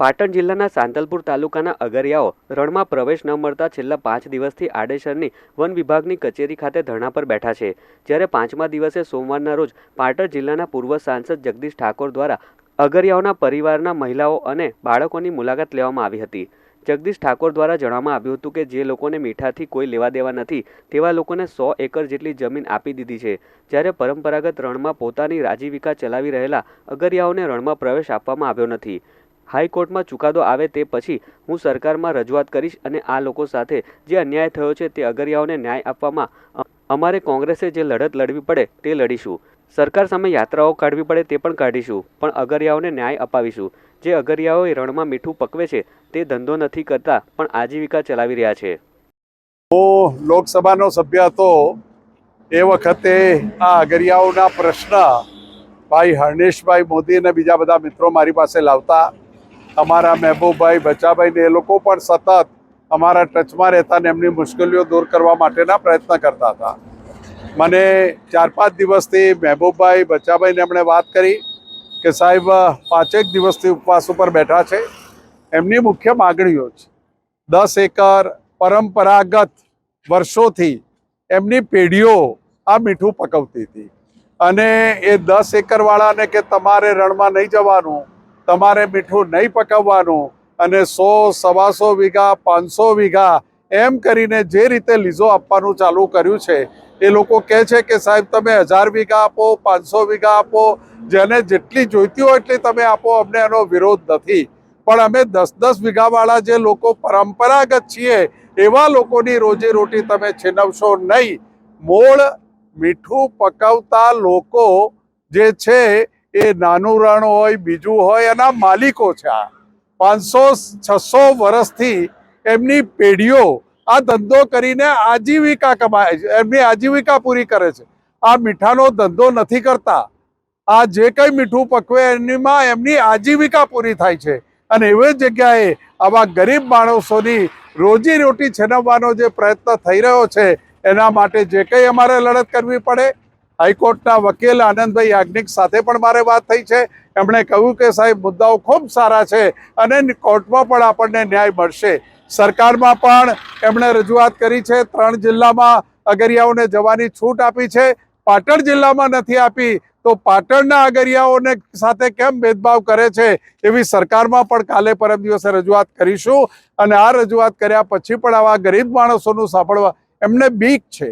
પાટણ જિલ્લાના સાંતલપુર તાલુકાના અગરિયાઓ રણમાં પ્રવેશ ન મળતા છેલ્લા પાંચ દિવસથી આડેસરની વન વિભાગની કચેરી ખાતે ધરણા પર બેઠા છે. જ્યારે પાંચમા દિવસે સોમવારના રોજ પાટણ જિલ્લાના પૂર્વ સાંસદ જગદીશ ઠાકોર દ્વારા અગરિયાઓના પરિવારના મહિલાઓ અને બાળકોની મુલાકાત લેવામાં આવી હતી. જગદીશ ઠાકોર દ્વારા જણાવવામાં આવ્યું હતું કે જે લોકોને મીઠાથી કોઈ લેવા દેવા નથી, તેવા લોકોને સો એકર જેટલી જમીન આપી દીધી છે. જ્યારે પરંપરાગત રણમાં પોતાની રાજીવિકા ચલાવી રહેલા અગરિયાઓને રણમાં પ્રવેશ આપવામાં આવ્યો નથી. હાઈકોર્ટમાં ચુકાદો આવે તે પછી હું સરકારમાં રજૂઆત કરીશ અને આ લોકો સાથે જે અન્યાય થયો છે તે અગરિયાઓને ન્યાય આપવામાં અમારે કોંગ્રેસે જે લડત લડવી પડે તે લડીશું. સરકાર સામે યાત્રાઓ કાઢવી પડે તે પણ કાઢીશું, પણ અગરિયાઓને ન્યાય અપાવીશું. જે અગરિયાઓએ રણમાં મીઠું પકવે છે તે ધંધો નથી કરતા, પણ આજીવિકા ચલાવી રહ્યા છે. હું લોકસભાનો સભ્ય હતો, એ વખતે આ અગરિયાઓના પ્રશ્ન ભાઈ હર્ષેશભાઈ મોદી અને બીજા બધા મિત્રો મારી પાસે લાવતા અમારા મહેબૂબભાઈ બચાભાઈ ને એ લોકો પણ સતત અમારા ટચમાં રહેતા ને એમની મુશ્કેલીઓ દૂર કરવા માટેના પ્રયત્ન કરતા હતા. મને ચાર પાંચ દિવસથી મહેબૂબભાઈ બચાભાઈને એમણે વાત કરી કે સાહેબ, પાંચેક દિવસથી ઉપવાસ ઉપર બેઠા છે. એમની મુખ્ય માગણીઓ છે. દસ એકર પરંપરાગત વર્ષોથી એમની પેઢીઓ આ મીઠું પકવતી હતી. અને એ દસ એકરવાળાને કે તમારે રણમાં નહીં જવાનું તમારે મીઠું નહીં પકવવાનું અને સો, સવાસો વીઘા, પાંચસો વીઘા એમ કરીને જે રીતે લીઝો આપવાનું ચાલુ કર્યું છે, એ લોકો કહે છે કે સાહેબ તમે હજાર વીઘા આપો, પાંચસો વીઘા આપો, જેને જેટલી જોઈતી હોય એટલી તમે આપો, અમને એનો વિરોધ નથી. પણ અમે દસ દસ વીઘાવાળા જે લોકો પરંપરાગત છીએ, એવા લોકોની રોજીરોટી તમે છીનવશો નહીં. મૂળ મીઠું પકવતા લોકો જે છે એ નાનું રણ હોય, બીજું હોય, એના માલિકો છે આ. પાંચસો, છસો વર્ષથી એમની પેઢીઓ આ ધંધો કરીને આજીવિકા કમાય છે, એમની આજીવિકા પૂરી કરે છે. આ મીઠાનો ધંધો નથી કરતા. આ જે કંઈ મીઠું પકવે એનીમાં એમની આજીવિકા પૂરી થાય છે. અને એવી જગ્યાએ આવા ગરીબ માણસોની રોજી રોટી છીનવવાનો જે પ્રયત્ન થઈ રહ્યો છે, એના માટે જે કંઈ અમારે લડત કરવી પડે હાઈકોર્ટના વકીલ આનંદભાઈ યાજ્ઞિક સાથે પણ મારે વાત થઈ છે. એમણે કહ્યું કે સાહેબ, મુદ્દાઓ ખૂબ સારા છે અને કોર્ટમાં પણ આપણને ન્યાય મળશે. સરકારમાં પણ એમણે રજૂઆત કરી છે, ત્રણ જિલ્લામાં અગરિયાઓને જવાની છૂટ આપી છે. પાટણ જિલ્લામાં નથી આપી, તો પાટણના અગરિયાઓને સાથે કેમ ભેદભાવ કરે છે? એવી સરકારમાં પણ કાલે પરમ દિવસે રજૂઆત કરીશું અને આ રજૂઆત કર્યા પછી પણ આવા ગરીબ માણસોનું સાંભળવા એમને બીક છે.